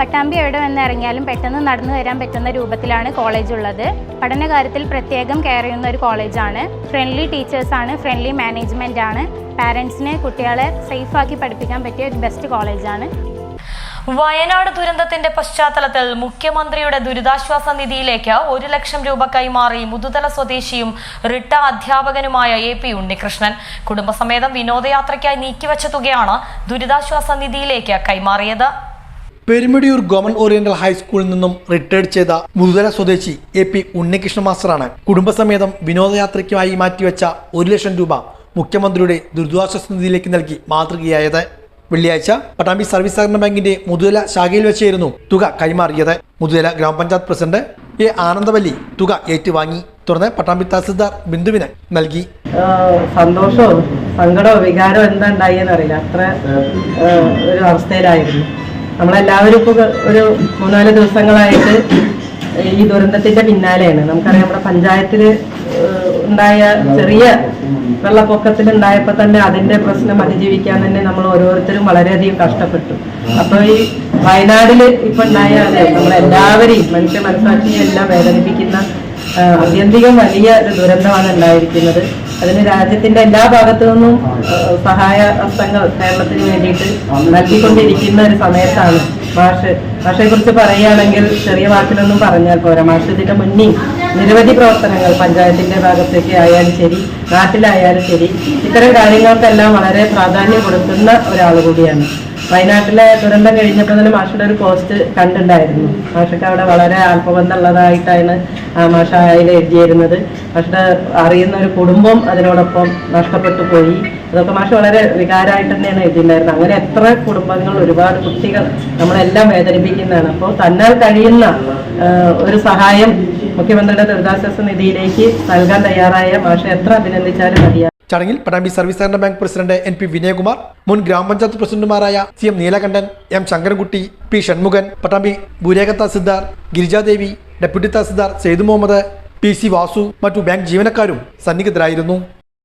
പട്ടാമ്പി എവിടെ വന്ന് ഇറങ്ങിയാലും പെട്ടെന്ന് നടന്നു വരാൻ പറ്റുന്ന രൂപത്തിലാണ് കോളേജ് ഉള്ളത്. പഠനകാര്യത്തിൽ പ്രത്യേകം കെയർ ചെയ്യുന്ന ഒരു കോളേജാണ് ഫ്രണ്ട്ലി ടീച്ചേഴ്സാണ് ഫ്രണ്ട്ലി മാനേജ്മെന്റ് ആണ്. പാരൻസിനെ കുട്ടികളെ സേഫാക്കി പഠിപ്പിക്കാൻ പറ്റിയ ഒരു ബെസ്റ്റ് കോളേജാണ് വയനാട് ദുരന്തത്തിന്റെ പശ്ചാത്തലത്തിൽ മുഖ്യമന്ത്രിയുടെ ദുരിതാശ്വാസ നിധിയിലേക്ക് ഒരു ലക്ഷം രൂപ കൈമാറി മുതുതല സ്വദേശിയും റിട്ട അധ്യാപകനുമായ എ പി ഉണ്ണികൃഷ്ണൻ. കുടുംബസമേതം വിനോദയാത്രയ്ക്കായി നീക്കിവച്ച തുകയാണ് ദുരിതാശ്വാസ നിധിയിലേക്ക് കൈമാറിയത്. പെരുമിടിയൂർ ഗവൺമെന്റ് ഓറിയന്റൽ ഹൈസ്കൂളിൽ നിന്നും റിട്ടയർഡ് ചെയ്ത മുതല സ്വദേശി എ പി ഉണ്ണികൃഷ്ണ മാസ്റ്ററാണ്. കുടുംബസമേതം വിനോദയാത്രയ്ക്കായി മാറ്റിവെച്ച ഒരു ലക്ഷം രൂപ മുഖ്യമന്ത്രിയുടെ ദുരിതാശ്വാസ നിധിയിലേക്ക് നൽകി മാതൃകയായത്. വെള്ളിയാഴ്ച പട്ടാമ്പി സർവീസ് സഹകരണ ബാങ്കിന്റെ മുതുതല ശാഖയിൽ വെച്ചായിരുന്നു തുക കൈമാറിയത്. മുതുതല ഗ്രാമപഞ്ചായത്ത് പ്രസിഡന്റ് എ ആനന്ദവല്ലി തുക ഏറ്റുവാങ്ങി. തുടർന്ന് പട്ടാമ്പി തഹസിൽദാർ ബിന്ദുവിന് നൽകി. സന്തോഷവും സങ്കടവും വികാരവും എന്താ അറിയില്ല. അത്ര ഒരു അവസ്ഥയിലായിരുന്നു. നമ്മളെല്ലാവരും ഇപ്പോൾ ഒരു മൂന്നാൽ ദിവസങ്ങളായിട്ട് ഈ ദുരന്തത്തിന്റെ പിന്നാലെയാണ്. നമുക്കറിയാം നമ്മുടെ പഞ്ചായത്തിൽ ഉണ്ടായ ചെറിയ വെള്ളപ്പൊക്കത്തിൽ ഉണ്ടായപ്പോൾ തന്നെ അതിന്റെ പ്രശ്നം അതിജീവിക്കാൻ തന്നെ നമ്മൾ ഓരോരുത്തരും വളരെയധികം കഷ്ടപ്പെട്ടു. അപ്പോൾ ഈ വയനാടിൽ ഇപ്പൊ ഉണ്ടായ നമ്മളെല്ലാവരെയും മനുഷ്യ മനസ്സാക്ഷിയെല്ലാം വേദനിപ്പിക്കുന്ന അത്യന്തികം വലിയ ഒരു ദുരന്തമാണ് ഉണ്ടായിരിക്കുന്നത്. അതിന് രാജ്യത്തിന്റെ എല്ലാ ഭാഗത്തു നിന്നും സഹായ ഹസ്തങ്ങൾ കേരളത്തിന് വേണ്ടിയിട്ട് നൽകിക്കൊണ്ടിരിക്കുന്ന ഒരു സമയത്താണ്. മാഷ് മാഷെ കുറിച്ച് പറയുകയാണെങ്കിൽ ചെറിയ വാക്കിലൊന്നും പറഞ്ഞാൽ പോരാ. മാഷ് ഇതിന്റെ മുന്നിൽ നിരവധി പ്രവർത്തനങ്ങൾ പഞ്ചായത്തിന്റെ ഭാഗത്തേക്ക് ആയാലും ശരി നാട്ടിലായാലും ശരി ഇത്തരം കാര്യങ്ങൾക്കെല്ലാം വളരെ പ്രാധാന്യം കൊടുക്കുന്ന ഒരാൾ കൂടിയാണ്. വയനാട്ടിലെ ദുരന്തം കഴിഞ്ഞപ്പോൾ തന്നെ മാഷയുടെ ഒരു പോസ്റ്റ് കണ്ടിട്ടുണ്ടായിരുന്നു. മാഷക്ക് അവിടെ വളരെ ആത്മബന്ധമുള്ളതായിട്ടാണ് മാഷ എഴുതിയിരുന്നത്. മാഷയുടെ അറിയുന്ന ഒരു കുടുംബം അതിനോടൊപ്പം നഷ്ടപ്പെട്ടു പോയി. അതൊക്കെ മാഷ വളരെ വികാരമായിട്ട് തന്നെയാണ് എഴുതിയിട്ടുണ്ടായിരുന്നത്. അങ്ങനെ എത്ര കുടുംബങ്ങൾ ഒരുപാട് കുട്ടികൾ നമ്മളെല്ലാം വേദനിപ്പിക്കുന്നതാണ്. അപ്പോൾ തന്നാൽ കഴിയുന്ന ഒരു സഹായം മുഖ്യമന്ത്രിയുടെ ദുരിതാശ്വാസ നിധിയിലേക്ക് നൽകാൻ തയ്യാറായ മാഷ എത്ര അഭിനന്ദിച്ചാലും മതിയാണ് ചടങ്ങിൽ പടാമ്പി സർവീസ് സഹകരണ bank president N P Vinayakumar മുൻ ഗ്രാമപഞ്ചായത്ത് പ്രസിഡന്റുമാരായ C M Neelakandan M Sankarankutty P Shanmukhan Pattambi ഭൂരേഖത്ത സിദ്ധാർ Girijadevi deputy tahsildar Syed Muhammad P C Vasu മറ്റു ബാങ്ക് ജീവനക്കാരും സന്നിഹിതരായിരുന്നു.